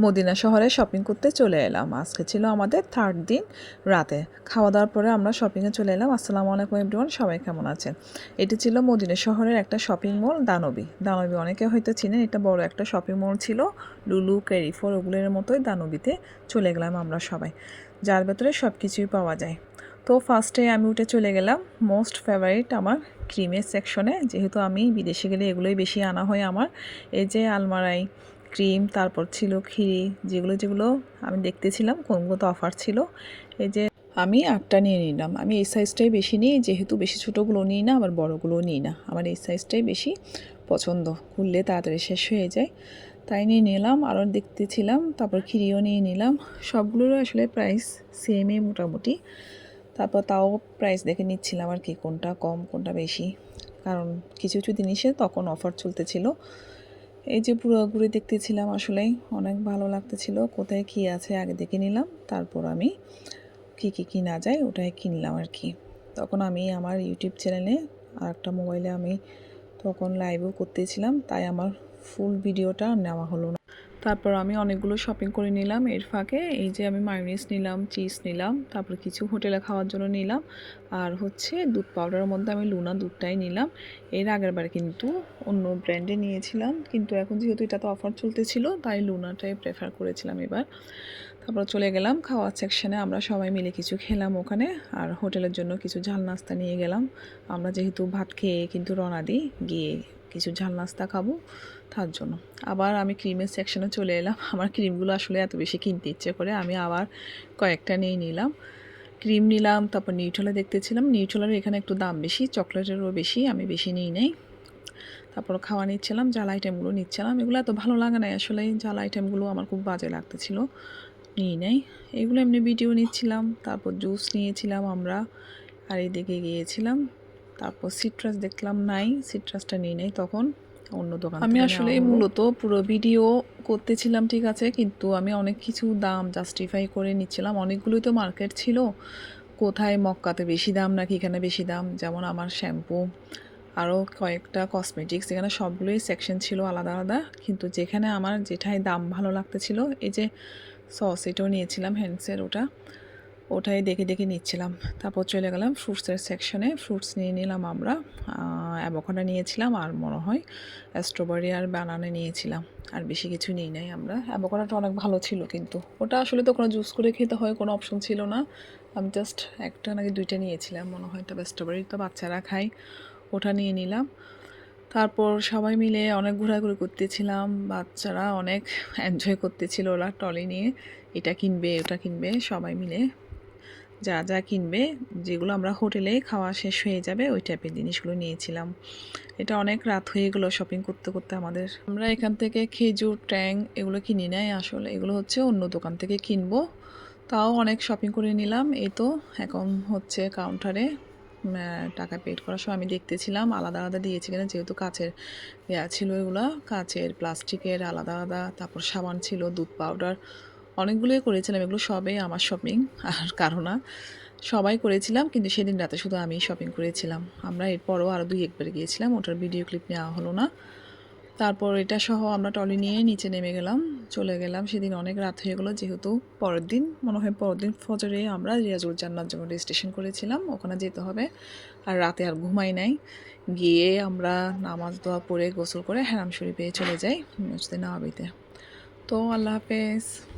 Medina শহরে shopping করতে চলে এলাম। আজকে ছিল আমাদের থার্ড দিন রাতে। খাওয়া দাওয়ার পরে আমরা শপিংয়ে চলে এলাম। আসসালামু আলাইকুম এভরিওয়ান সবাই কেমন আছেন? এটি ছিল মদিনা শহরের একটা শপিং মল দানবী। দানবী অনেকে হয়তো চিনেন, এটা বড় একটা শপিং মল ছিল। লুলু ক্যারিফোর ওগুলোর মতোই দানবীতে চলে গেলাম আমরা সবাই। যার ভেতরে সব কিছুই পাওয়া যায়। তো ফার্স্টে আমি উঠে চলে গেলাম। মোস্ট ফেভারিট আমার ক্রিমের সেকশনে যেহেতু আমি বিদেশে গেলে এগুলোই বেশি আনা হয় আমার। এই যে আলমারাই ক্রিম তারপর ছিল ক্ষীরি, যেগুলো যেগুলো আমি দেখতেছিলাম কোনগুলোতে অফার ছিল। এই যে আমি আটটা নিয়ে নিলাম। আমি এই সাইজটাই বেশি নিই, যেহেতু বেশি ছোটোগুলো নিই না, আবার বড়গুলোও নিই না। আমার এই সাইজটাই বেশি পছন্দ। খুললে তাড়াতাড়ি শেষ হয়ে যায়। তাই নিয়ে নিলাম, আরও দেখতেছিলাম, তারপর ক্ষীরিও নিয়ে নিলাম। সবগুলোর আসলে প্রাইস সেমই মোটামুটি। তারপর তাও প্রাইস দেখে নিচ্ছিলাম আর কি, কোনটা কম, কোনটা বেশি। কারণ কিছু কিছু জিনিসে তখন অফার চলতেছিল। এই যে পুরো ঘুরে দেখতেছিলাম আসলেই অনেক ভালো লাগতেছিল। কোথায় কি আছে আগে দেখে নিলাম, তারপর আমি কি কি কিনা যায় ওটাই কিনলাম আর কি তখন আমি আমার ইউটিউব চ্যানেলে আর একটা মোবাইলে আমি তখন লাইভও করতেছিলাম, তাই আমার ফুল ভিডিওটা নেওয়া হলো তারপর আমি অনেকগুলো শপিং করে নিলাম এর ফাঁকে। এই যে আমি মায়োনিজ নিলাম চিজ নিলাম, তারপর কিছু হোটেলে খাওয়ার জন্য নিলাম। আর হচ্ছে দুধ পাউডারের মধ্যে আমি লুনা দুধটাই নিলাম। এর আগের বার কিন্তু অন্য ব্র্যান্ডে নিয়েছিলাম। কিন্তু এখন যেহেতু এটা তো অফার চলতেছিল, তাই লুনাটাই প্রেফার করেছিলাম এবার। তারপর চলে গেলাম খাওয়ার সেকশানে আমরা সবাই মিলে কিছু খেলাম ওখানে। আর হোটেলের জন্য কিছু ঝাল নাস্তা নিয়ে গেলাম। আমরা যেহেতু ভাত খেয়ে কিন্তু রওনা দিই, গিয়ে কিছু ঝাল নাস্তা খাব, তার জন্য। আবার আমি ক্রিমের সেকশনে চলে এলাম। আমার ক্রিমগুলো আসলে এত বেশি কিনতে ইচ্ছে করে, আমি আবার কয়েকটা নিয়ে নিলাম। ক্রিম নিলাম, তারপর নিউট্রলে দেখতেছিলাম। নিউট্রলের এখানে একটু দাম বেশি, চকলেটেরও বেশি, আমি বেশি নিই নেই। তারপর খাওয়া নিচ্ছিলাম জাল আইটেমগুলো নিচ্ছিলাম। এগুলো এত ভালো লাগে না আসলে জাল আইটেমগুলো আমার খুব বাজে লাগতেছিল, নিই নেই। এগুলো এমনি ভিডিও নিচ্ছিলাম, তারপর জুস নিয়েছিলাম আমরা, আর এদিকে গিয়েছিলাম। তারপর সিট্রাস দেখলাম নাই সিট্রাসটা নিয়ে নেই তখন অন্য দোকান আমি আসলে মূলত পুরো ভিডিও করতেছিলাম ঠিক আছে কিন্তু আমি অনেক কিছু দাম জাস্টিফাই করে নিচ্ছিলাম। অনেকগুলোই তো মার্কেট ছিল। কোথায় মক্কাতে বেশি দাম নাকি এখানে বেশি দাম? যেমন আমার শ্যাম্পু আরও কয়েকটা কসমেটিক্স এখানে সবগুলোই সেকশন ছিল আলাদা আলাদা। কিন্তু যেখানে আমার যেটাই দাম ভালো লাগতেছিল এই যে সস এটাও নিয়েছিলাম হ্যান্ডসের ওটা। ওটাই দেখে দেখে নিচ্ছিলাম। তারপর চলে গেলাম ফ্রুটসের সেকশনে ফ্রুটস নিয়ে নিলাম আমরা। অ্যাভোকাডো নিয়েছিলাম আর মনে হয় স্ট্রবেরি আর বানানা নিয়েছিলাম। আর বেশি কিছু নিই নাই আমরা। অ্যাভোকাডোটা অনেক ভালো ছিল কিন্তু। ওটা আসলে তো কোনো জুস করে খেতে হয়, কোনো অপশন ছিল না। আমি জাস্ট একটা নাকি দুইটা নিয়েছিলাম। মনে হয় তবে স্ট্রবেরি তো বাচ্চারা খায়। ওটা নিয়ে নিলাম। তারপর সবাই মিলে অনেক ঘোরাঘুরি করতেছিলাম। বাচ্চারা অনেক এনজয় করতেছিল ওরা টলি নিয়ে। এটা কিনবে, ওটা কিনবে, সবাই মিলে। যা যা কিনবে, যেগুলো আমরা হোটেলে খাওয়া শেষ হয়ে যাবে, ওই টাইপের জিনিসগুলো নিয়েছিলাম। এটা অনেক রাত হয়ে গেলো শপিং করতে করতে আমাদের। আমরা এখান থেকে খেজুর, ট্যাং এগুলো কিনি নাই আসলে। এগুলো হচ্ছে অন্য দোকান থেকে কিনবো। তাও অনেক শপিং করে নিলাম। এই তো এখন হচ্ছে কাউন্টারে টাকা পেড করার সময় আমি দেখতেছিলাম। আলাদা আলাদা দিয়েছি কিনা, যেহেতু কাচের ইয়া ছিল এগুলো। কাচের প্লাস্টিকের আলাদা আলাদা। তারপর সাবান ছিল, দুধ পাউডার অনেকগুলোই করেছিলাম, এগুলো সবে আমার শপিং আর কারও না। সবাই করেছিলাম, কিন্তু সেদিন রাতে শুধু আমি শপিং করেছিলাম। আমরা এরপরও আরও দুই একবার গিয়েছিলাম, ওটার ভিডিও ক্লিপ নেওয়া হলো না। তারপর এটা সহ আমরা টলি নিয়ে নিচে নেমে গেলাম, চলে গেলাম। সেদিন অনেক রাত হয়ে গেলো, যেহেতু পরের দিন, মনে হয় পরের দিন ফজরে আমরা রিয়াজুল জান্নার জন্য রেজিস্ট্রেশন করেছিলাম, ওখানে যেতে হবে। আর রাতে আর ঘুমাই নাই। গিয়ে আমরা নামাজ দোয়া পড়ে গোসল করে হ্যারাম শরীফে চলে যাই মসজিদে নওয়াবিতে। তো আল্লাহ হাফেজ।